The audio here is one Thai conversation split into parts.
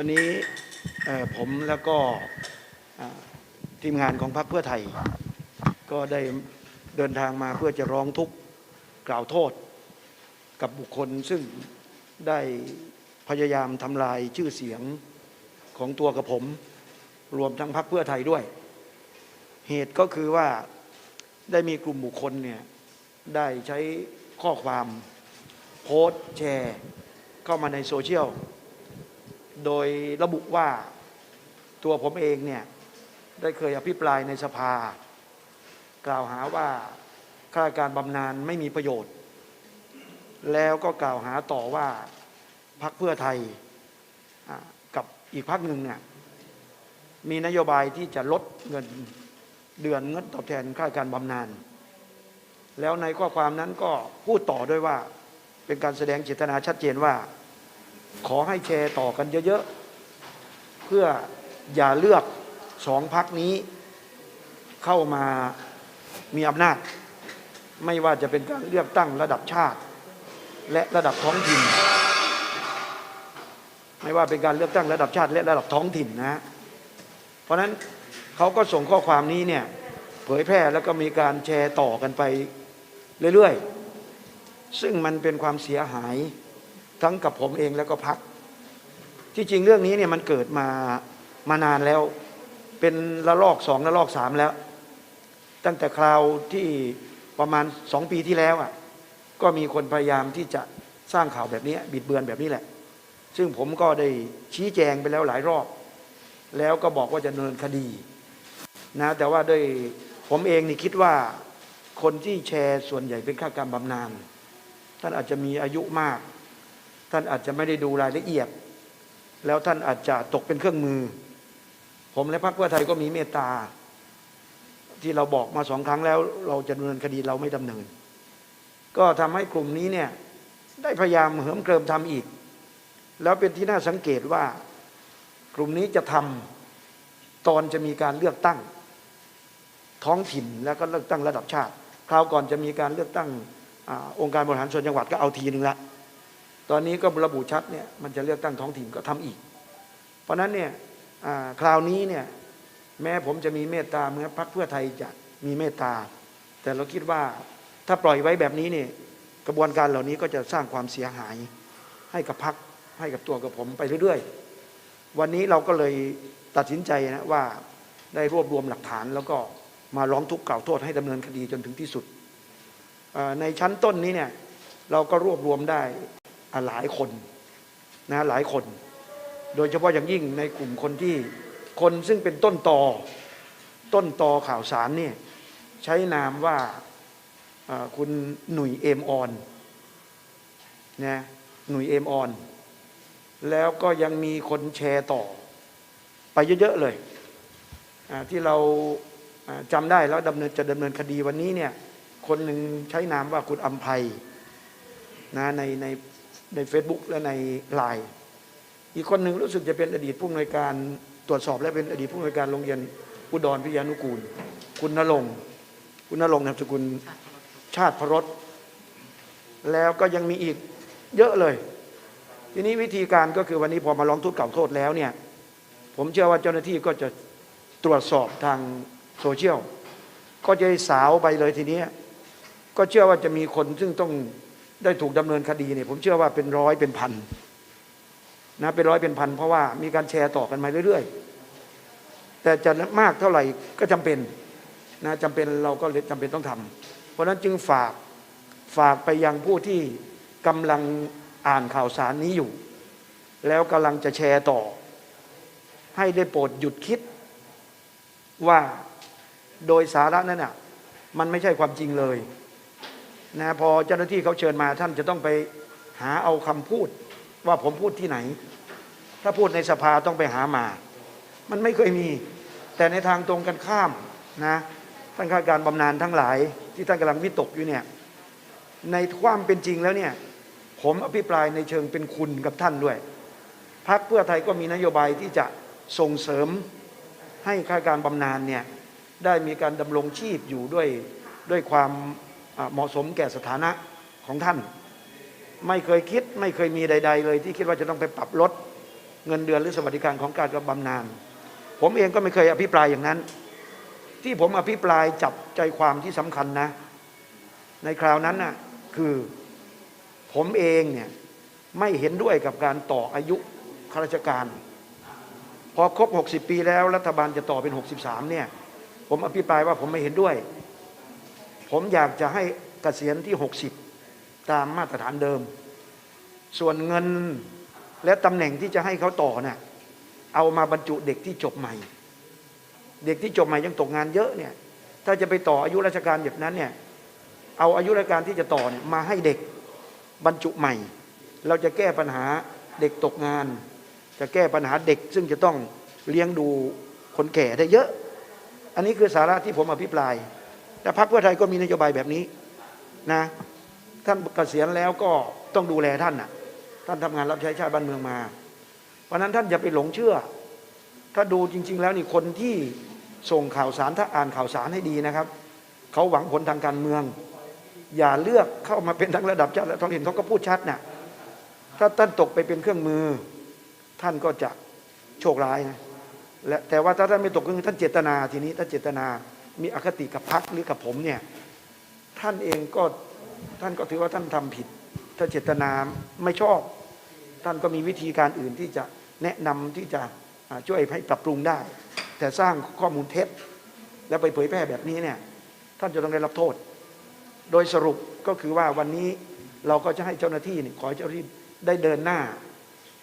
ครับวันนี้ผมแล้วก็ทีมงานของพรรคเพื่อไทย ก็ได้เดินทางมาเพื่อจะร้องทุกข์กล่าวโทษ กับบุคคลซึ่งได้พยายามทำลายชื่อเสียงของตัวกับผม รวมทั้งพรรคเพื่อไทยด้วย เหตุก็คือว่าได้มีกลุ่มบุคคลเนี่ยได้ใช้ข้อความโพสต์แชร์ เข้ามาในโซเชียล โดยระบุว่าตัวผมเองเนี่ยได้เคยอภิปรายในสภา กล่าวหาว่าข้าราชการบำนาญไม่มีประโยชน์ แล้วก็กล่าวหาต่อว่าพรรคเพื่อไทยกับอีกพรรคหนึ่งเนี่ยมีนโยบายที่จะลดเงินเดือนเงินตอบแทนข้าราชการบำนาญแล้วในข้อความนั้นก็พูดต่อด้วยว่าเป็นการแสดงเจตนาชัดเจนว่า ขอให้แชร์ต่อกันเยอะๆ เพื่ออย่าเลือกสองพักนี้เข้ามามีอำนาจ ไม่ว่าจะเป็นการเลือกตั้งระดับชาติ และระดับท้องถิ่น ไม่ว่าเป็นการเลือกตั้งระดับชาติ และระดับท้องถิ่นนะ เพราะนั้นเขาก็ส่งข้อความนี้เนี่ยเผยแพร่แล้วก็มีการแชร์ต่อกันไปเรื่อยๆ ซึ่งมันเป็นความเสียหาย ทั้งกับผมเองแล้วก็พัก ที่จริงเรื่องนี้เนี่ยมันเกิดมามานานแล้ว เป็นระลอกสองระลอกสามแล้ว ตั้งแต่คราวที่ประมาณสองปีที่แล้วอะก็มีคนพยายามที่จะสร้างข่าวแบบนี้ บิดเบือนแบบนี้แหละ ซึ่งผมก็ได้ชี้แจงไปแล้วหลายรอบ แล้วก็บอกว่าจะดำเนินคดีนะแต่ว่าด้วยผมเองนี่คิดว่าคนที่แชร์ส่วนใหญ่เป็นข้าการบำนาญท่านอาจจะมีอายุมาก ท่านอาจจะไม่ได้ดูรายละเอียด แล้วท่านอาจจะตกเป็นเครื่องมือ ผมและพรรคเพื่อไทยก็มีเมตตา ที่เราบอกมาสองครั้งแล้ว เราจะดำเนินคดีเราไม่ดำเนิน ก็ทำให้กลุ่มนี้เนี่ย ได้พยายามเหิมเกริมทำอีก แล้วเป็นที่น่าสังเกตว่ากลุ่มนี้จะทำตอนจะมีการเลือกตั้ง ท้องถิ่นแล้วก็เลือกตั้งระดับชาติ คราวก่อนจะมีการเลือกตั้งอองค์การบริหารส่วนจังหวัดก็เอาทีหนึ่งละ ตอนนี้ก็ระบุชัดเนี่ยมันจะเลือกตั้งท้องถิ่นก็ทำอีก เพราะฉะนั้นเนี่ยคราวนี้เนี่ยแม้ผมจะมีเมตตาเมื่อพรรคเพื่อไทยจะมีเมตตา แต่เราคิดว่าถ้าปล่อยไว้แบบนี้เนี่ยกระบวนการเหล่านี้ก็จะสร้างความเสียหายให้กับพรรคให้กับตัวกับผมไปเรื่อยๆ วันนี้เราก็เลยตัดสินใจนะว่าได้รวบรวมหลักฐานแล้วก็มาร้องทุกข์กล่าวโทษให้ดำเนินคดีจนถึงที่สุด ในชั้นต้นนี้เนี่ยเราก็รวบรวมได้ หลายคนนะหลายคน โดยเฉพาะอย่างยิ่งในกลุ่มคนที่คนซึ่งเป็นต้นตอต้นตอข่าวสารเนี่ยใช้นามว่าคุณหนุ่ยเอมออนนะหนุ่ยเอมออน แล้วก็ยังมีคนแชร์ต่อ ไปเยอะๆเลยที่เราอ่าจำได้แล้วดำเนินจะดำเนินคดีวันนี้เนี่ยคนหนึ่งใช้นามว่าคุณอัมภัยนะในใน ใน Facebook และในไลน์อีกคนหนึ่งรู้สึกจะเป็นอดีตผู้อำนวยการตรวจสอบและเป็นอดีตผู้อำนวยการโรงเรียนอุดรพิยานุกูล คุณนรงคุณนรงค์นามสกุลชาติพรสแล้วก็ยังมีอีกเยอะเลย ทีนี้วิธีการก็คือวันนี้พอมาร้องทุกข์กล่าวโทษแล้วเนี่ย ผมเชื่อว่าเจ้าหน้าที่ก็จะตรวจสอบทางโซเชียล ก็จะสาวไปเลยทีนี้ ก็เชื่อว่าจะมีคนซึ่งต้อง ได้ถูกดำเนินคดีเนี่ยผมเชื่อว่าเป็นร้อยเป็นพันนะเป็นร้อยเป็นพันเพราะว่ามีการแชร์ต่อกันมาเรื่อย ๆ แต่จะมากเท่าไหร่ก็จำเป็นนะจำเป็นเราก็เลยจำเป็นต้องทำเพราะฉะนั้นจึงฝากฝากไปยังผู้ที่กำลังอ่านข่าวสารนี้อยู่ แล้วกำลังจะแชร์ต่อ ให้ได้โปรดหยุดคิดว่าโดยสาระนั้นน่ะมันไม่ใช่ความจริงเลย นะพอเจ้าหน้าที่เขาเชิญมาท่านจะต้องไปหาเอาคำพูดว่าผมพูดที่ไหน ถ้าพูดในสภาต้องไปหามา มันไม่เคยมี แต่ในทางตรงกันข้ามนะท่านข้าราชการบำนาญทั้งหลาย ที่ท่านกำลังวิตกอยู่เนี่ยในความเป็นจริงแล้วเนี่ยผมอภิปรายในเชิงเป็นคุณกับท่านด้วยพรรคเพื่อไทยก็มีนโยบายที่จะส่งเสริมให้ข้าราชการบำนาญเนี่ยได้มีการดำรงชีพอยู่ด้วยด้วยความ เหมาะสมแก่สถานะของท่าน ไม่เคยคิดไม่เคยมีใด ๆ เลย ที่คิดว่าจะต้องไปปรับลดเงินเดือนหรือสวัสดิการของการกับบำนาญผมเองก็ไม่เคยอภิปรายอย่างนั้น ที่ผมอภิปรายจับใจความที่สำคัญนะ ในคราวนั้นน่ะคือผมเองเนี่ยไม่เห็นด้วยกับการต่ออายุข้าราชการ พอครบ 60 ปีแล้วรัฐบาลจะต่อเป็น 63เนี่ยผมอภิปรายว่าผมไม่เห็นด้วย ผมอยากจะให้เกษียณที่ 60 ตามมาตรฐานเดิม ส่วนเงินและตำแหน่งที่จะให้เขาต่อน่ะเอามาบรรจุเด็กที่จบใหม่ เด็กที่จบใหม่ยังตกงานเยอะเนี่ยถ้าจะไปต่ออายุราชการแบบนั้นเนี่ยเอาอายุราชการที่จะต่อเนี่ยมาให้เด็กบรรจุใหม่ เราจะแก้ปัญหาเด็กตกงาน จะแก้ปัญหาเด็ก ซึ่งจะต้องเลี้ยงดูคนแก่ได้เยอะ อันนี้คือสาระที่ผมอภิปราย แต่พรรคเพื่อไทยก็มีนโยบายแบบนี้นะ ท่านเกษียณแล้วก็ต้องดูแลท่านน่ะ ท่านทำงานรับใช้ชาติบ้านเมืองมา เพราะนั้นท่านอย่าไปหลงเชื่อ ถ้าดูจริง ๆ แล้วนี่คนที่ส่งข่าวสารถ้าอ่านข่าวสารให้ดีนะครับ เขาหวังผลทางการเมือง อย่าเลือกเข้ามาเป็นทั้งระดับชาติและท้องถิ่นเขาก็พูดชัดน่ะถ้าท่านตกไปเป็นเครื่องมือ ท่านก็จะโชคร้ายนะและแต่ว่าถ้าท่านไม่ตกก็คือท่านเจตนาทีนี้ถ้าเจตนา มีอคติกับพรรคหรือกับผมเนี่ยท่านเองก็ท่านก็ถือว่าท่านทำผิด ถ้าเจตนาไม่ชอบ ท่านก็มีวิธีการอื่นที่จะแนะนำที่จะช่วยให้ปรับปรุงได้ แต่สร้างข้อมูลเท็จ แล้วไปเผยแพร่แบบนี้เนี่ยท่านจะต้องได้รับโทษ โดยสรุปก็คือว่าวันนี้เราก็จะให้เจ้าหน้าที่นี่ขอให้เจ้าหน้าที่ได้เดินหน้า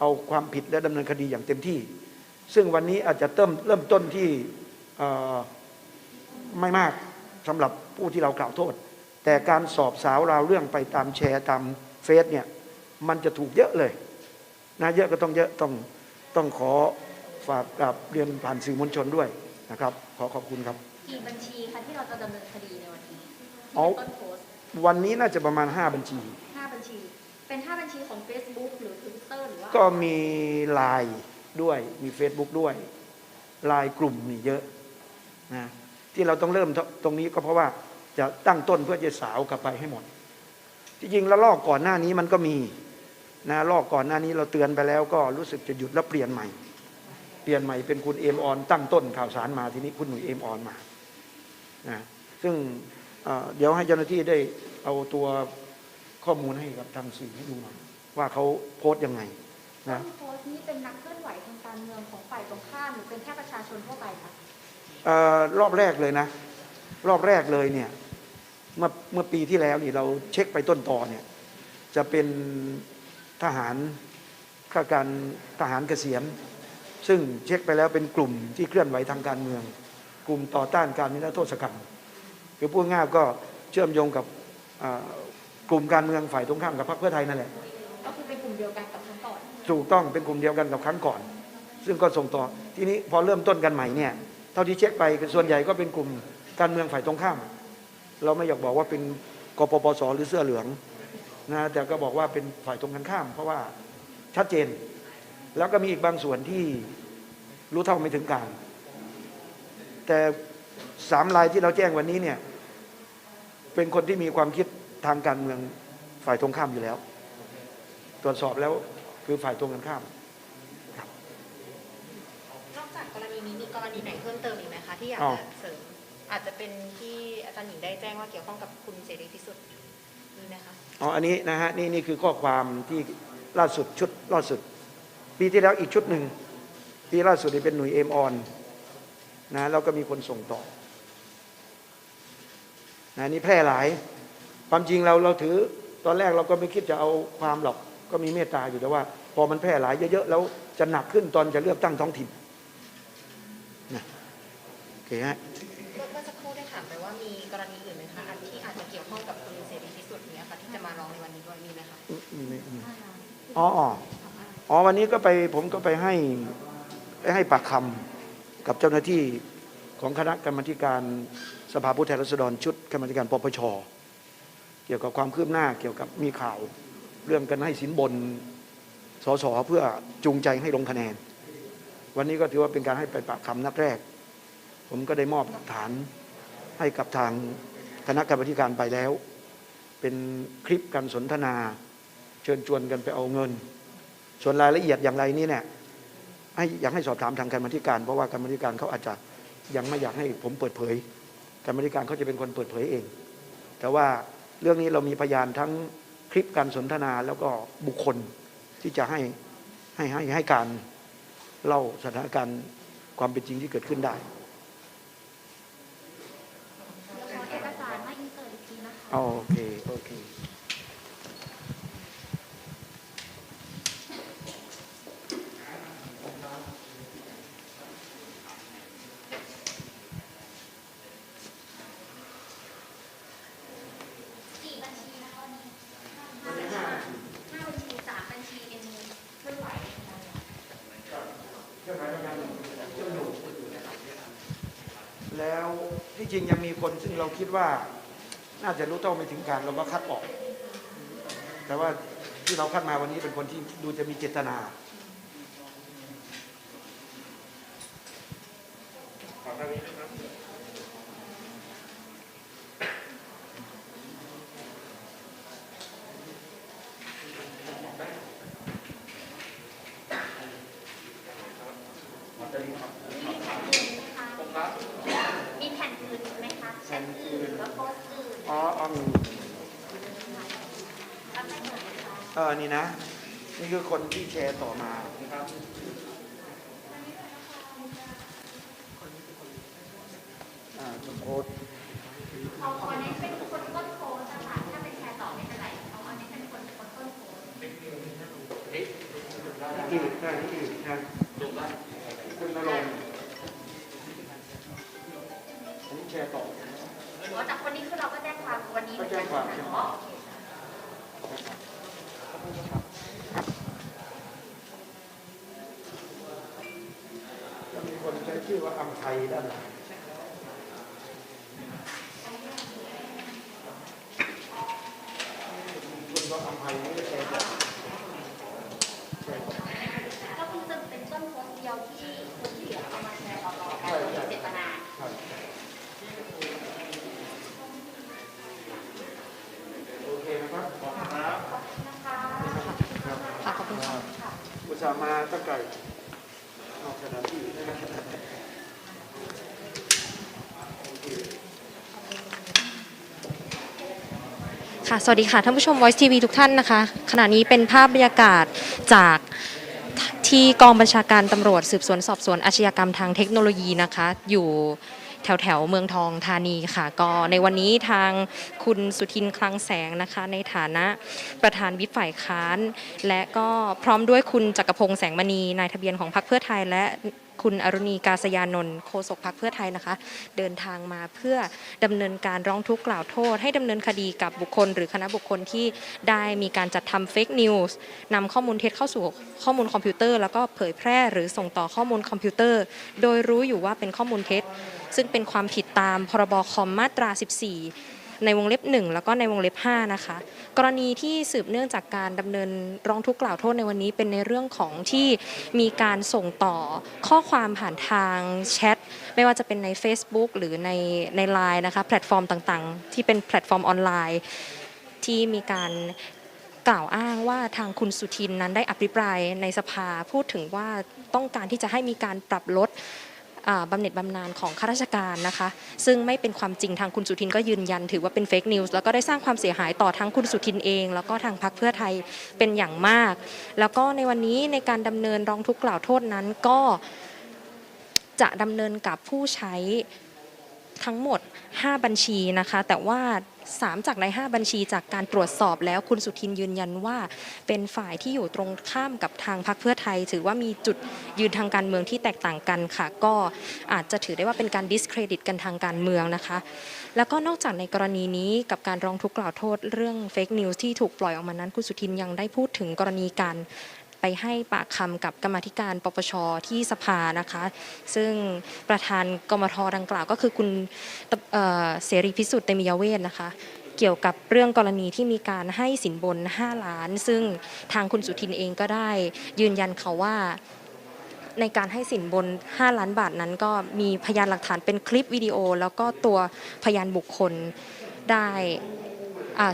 เอาความผิดและดำเนินคดีอย่างเต็มที่ ซึ่งวันนี้อาจจะเริ่มเริ่มต้นที่ออ ไม่มากสำหรับผู้ที่เรากล่าวโทษ แต่การสอบสาวราวเรื่องไปตามแชร์ตามเฟซเนี่ยมันจะถูกเยอะเลยนะเยอะก็ต้องเยอะต้องต้องขอฝากกับเรียนผ่านสื่อมวลชนด้วยนะครับ ขอขอบคุณครับกี่บัญชีคะที่เราจะดำเนินคดีในวันนี้เอาที่ต้นโพสต์วันนี้น่าจะประมาณ 5 บัญชีห้าบัญชี เป็นห้าบัญชีของ Facebook หรือ Twitter หรือว่าก็มีไลน์ด้วยมี Facebook ด้วยไลน์กลุ่มนี่เยอะนะ ที่เราต้องเริ่มตรงนี้ก็เพราะว่าจะตั้งต้นเพื่อจะสาวกลับไปให้หมด ที่จริงแล้วลอกก่อนหน้านี้มันก็มีนะลอกก่อนหน้านี้เราเตือนไปแล้วก็รู้สึกจะหยุดแล้วเปลี่ยนใหม่ เปลี่ยนใหม่เป็นคุณเอมออน ตั้งต้นข่าวสารมาทีนี้คุณหนุ่ยเอมออนมานะซึ่งเเดี๋ยวให้เจ้าหน้าที่ได้เอาตัวข้อมูลให้กับทางสื่อให้ดูหน่อยว่าเขาโพสต์ยังไงนะโพสต์นี้เป็นนักเคลื่อนไหวทางการเมืองของฝ่ายตรงข้ามหรือเป็นแค่ประชาชนทั่วไปคะ รอบแรกเลยนะ รอบแรกเลยเนี่ยเมื่อเมื่อปีที่แล้วนี่เราเช็คไปต้นตอเนี่ยจะเป็นทหารข้าการทหารเกษียณซึ่งเช็คไปแล้วเป็นกลุ่มที่เคลื่อนไหวทางการเมือง กลุ่มต่อต้านการนิรโทษกรรมคือพูดง่ายๆก็เชื่อมโยงกับอ่ากลุ่มการเมืองฝ่ายตรงข้ามกับพรรคเพื่อไทยนั่นแหละก็คือเป็นกลุ่มเดียวกันกับครั้งก่อนถูกต้องเป็นกลุ่มเดียวกันกับครั้งก่อน ซึ่งก็ส่งต่อทีนี้พอเริ่มต้นกันใหม่เนี่ย เท่าที่เช็คไปส่วนใหญ่ก็เป็นกลุ่มการเมืองฝ่ายตรงข้าม เราไม่อยากบอกว่าเป็นกปปสหรือเสื้อเหลืองนะแต่ก็บอกว่าเป็นฝ่ายตรงกันข้าม เพราะว่าชัดเจน แล้วก็มีอีกบางส่วนที่รู้เท่าไม่ถึงการ แต่สามรายที่เราแจ้งวันนี้เนี่ยเป็นคนที่มีความคิดทางการเมืองฝ่ายตรงข้ามอยู่แล้ว ตรวจสอบแล้วคือฝ่ายตรงกันข้าม นอกจากกรณีนี้มีกรณีไหนเพิ่มเติมอีกไหมคะ ที่อยากอ้าวจะเสริม อาจจะเป็นที่อาจารย์หญิงได้แจ้งว่าเกี่ยวข้องกับคุณเสรีพิสุทธิ์มีไหมคะอ๋ออันนี้นะฮะนี่นี่คือข้อความที่ล่าสุดชุดล่าสุด ปีที่แล้วอีกชุดหนึ่งปีล่าสุดนี่เป็นหน่วยเอ็มออนนะแล้วก็มีคนส่งต่อนะนี่แพร่หลาย ความจริงเราเราถือตอนแรกเราก็ไม่คิดจะเอาความหรอกก็มีเมตตาอยู่แต่ว่า พอมันแพร่หลายเยอะๆแล้วจะหนักขึ้นตอนจะเลือกตั้งท้องถิ่นนะโอ เคฮะเมื่อเมื่อสักครู่ได้ถามไปว่ามีกรณีอื่นไหมคะอันที่อาจจะเกี่ยวข้องกับคุณเสรีพิสุทธิ์เนี้ยค่ะที่จะมาร้องในวันนี้ด้วยมีไหมคะอ๋ออ๋ออ๋อวันนี้ก็ไปผมก็ไปให้ไปให้ปากคำกับเจ้าหน้าที่ของคณะกรรมาธิการสภาผู้แทนราษฎรชุดกรรมาธิการปปชเกี่ยวกับความคืบหน้าเกี่ยวกับมีข่าว เรื่องกันให้สินบนสสเพื่อจูงใจให้ลงคะแนน วันนี้ก็ถือว่าเป็นการให้ไปปากคำนัดแรก ผมก็ได้มอบหลักฐานให้กับทางคณะกรรมาธิการไปแล้ว เป็นคลิปการสนทนา เชิญชวนกันไปเอาเงิน ส่วนรายละเอียดอย่างไรนี่เนี่ยให้อยากให้สอบถามทางการบัธิการ เพราะว่าการบัธิการเขาอาจจะยังไม่อยากให้ผมเปิดเผยการบัธิการเขาจะเป็นคนเปิดเผยเอง แต่ว่าเรื่องนี้เรามีพยานทั้งคลิปการสนทนาแล้วก็บุคคลที่จะให้ให้ให้ให้การเล่าสถานการณ์ความเป็นจริงที่เกิดขึ้นได้ เดี๋ยวขอเอกสารมาอินเสิร์ต อีกทีนะคะโอเคโอเคกี่บัญชีนะคะวันนี้ห้าบัญชีสามบัญชีเอ็นเคลื่อนไหวแล้วที่จริงยังมีคนซึ่งเราคิดว่า น่าจะรู้เท่าไม่ถึงการเราก็คัดออก แต่ว่าที่เราคัดมาวันนี้เป็นคนที่ดูจะมีเจตนามีแผ่นอื่นไหมคะแผ่นอื่นหรือว่าโพสต์อื่น อ๋ออ๋อมี แล้วไม่เหมือนนะคะ เออนี่นะ นี่คือคนที่แชร์ต่อมาอ่าสมโพธิเอาอันนี้เป็นคนต้นโพสต์นะคะถ้าเป็นแชร์ต่อไม่เป็นไรเอาอันนี้เป็นคนคนต้นโพสต์อีกนะนี่อีกนะคุณนรงค์อันนี้แชร์ต่ออ๋อจากคนนี้คือเราก็แจ้งความวันนี้เหมือนกันก็แจ้งความอ๋อโอเคจะ มีคนใช้ชื่อว่าอัมไทยด้านหลังคุณว่าอัมไทยนี่ก็แชร์ต่อแชร์ต่อ ก็คือจะเป็นต้นโพสต์เดียวที่คนที่เหลือเอามาแชร์ต่อๆกันโดยมีเจตนา ครับโอเคนะครับขอบคุณครับ นะคะ ครับ ค่ะขอบคุณค่ะ อุตส่าห์มาตั้งไกลนอกสถานที่นะครับโอเค ค่ะ สวัสดีค่ะ ท่านผู้ชม Voice TV ทุกท่านนะคะ ขณะนี้เป็นภาพบรรยากาศจากที่กองบัญชาการตำรวจสืบสวนสอบสวนอาชญากรรมทางเทคโนโลยีนะคะ อยู่แถวแถวเมืองทองธานีค่ะ ก็ในวันนี้ทางคุณสุทินคลังแสงนะคะ ในฐานะประธานวิปฝ่ายค้าน และก็พร้อมด้วยคุณจักรพงษ์แสงมณีนายทะเบียนของพรรคเพื่อไทยและ คุณอรุณีกาศยานนท์โฆษกพรรคเพื่อไทยนะคะ เดินทางมาเพื่อดำเนินการร้องทุกข์กล่าวโทษ ให้ดำเนินคดีกับบุคคล หรือคณะบุคคลที่ได้มีการจัดทำเฟกนิวส์นำข้อมูลเท็จเข้าสู่ข้อมูลคอมพิวเตอร์ แล้วก็เผยแพร่หรือส่งต่อข้อมูลคอมพิวเตอร์ โดยรู้อยู่ว่าเป็นข้อมูลเท็จ ซึ่งเป็นความผิดตามพรบคอมมาตรา 14 ในวงเล็บ 1 แล้วก็ในวงเล็บ5นะคะกรณีที่สืบเนื่องจากการดำเนินร้องทุกข์กล่าวโทษในวันนี้ เป็นในเรื่องของที่มีการส่งต่อข้อความผ่านทางแชทไม่ว่าจะเป็นใน Facebook หรือในใน Line นะคะแพลตฟอร์มต่างๆ ที่เป็นแพลตฟอร์มออนไลน์ ที่มีการกล่าวอ้างว่าทางคุณสุทินนั้นได้อภิปรายในสภาพูดถึงว่าต้องการที่จะให้มีการปรับลด บำเหน็จบำนาญของข้าราชการนะคะ ซึ่งไม่เป็นความจริงทางคุณสุทินก็ยืนยันถือว่าเป็นเฟกนิวส์แล้วก็ได้สร้างความเสียหายต่อทั้งคุณสุทินเอง แล้วก็ทางพรรคเพื่อไทยเป็นอย่างมาก แล้วก็ในวันนี้ในการดำเนินร้องทุกข์กล่าวโทษนั้นก็จะดำเนินกับผู้ใช้ ทั้งหมด 5 บัญชีนะคะ แต่ว่า 3 จากใน 5 บัญชีจากการตรวจสอบแล้วคุณสุทินยืนยันว่า เป็นฝ่ายที่อยู่ตรงข้ามกับทางพรรคเพื่อไทย ถือว่ามีจุดยืนทางการเมืองที่แตกต่างกันค่ะ ก็อาจจะถือได้ว่าเป็นการ discredit กันทางการเมืองนะคะ แล้วก็นอกจากในกรณีนี้กับการร้องทุกข์กล่าวโทษเรื่อง fake news ที่ถูกปล่อยออกมานั้นคุณสุทินยังได้พูดถึงกรณีการ ไปให้ปากคำกับกรรมธิการปปชที่สภานะคะ ซึ่งประธานกมทดังกล่าว ก็คือคุณเสรีพิสุทธิ์เตมียเวทนะคะเกี่ยวกับเรื่องกรณีที่มีการให้สินบน 5 ล้าน ซึ่งทางคุณสุทินเองก็ได้ยืนยันเขาว่าในการให้สินบน 5 ล้านบาทนั้น ก็มีพยานหลักฐานเป็นคลิปวิดีโอ แล้วก็ตัวพยานบุคคลได้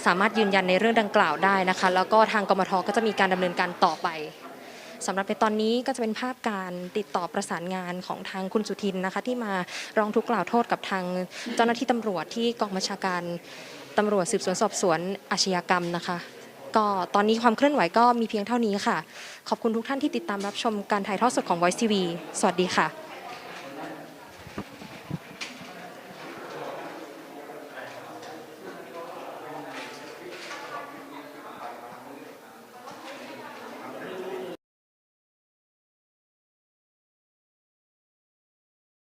สามารถยืนยันในเรื่องดังกล่าวได้นะคะ แล้วก็ทางกมทก็จะมีการดำเนินการต่อไปสำหรับในตอนนี้ก็จะเป็นภาพการติดต่อประสานงานของทางคุณสุทินนะคะ ที่มาร้องทุกข์กล่าวโทษกับทางเจ้าหน้าที่ตำรวจที่กองบัญชาการตำรวจสืบสวนสอบสวนอาชญากรรมนะคะ ก็ตอนนี้ความเคลื่อนไหวก็มีเพียงเท่านี้ค่ะ ขอบคุณทุกท่านที่ติดตามรับชมการถ่ายทอดสดของ Voice TV สวัสดีค่ะ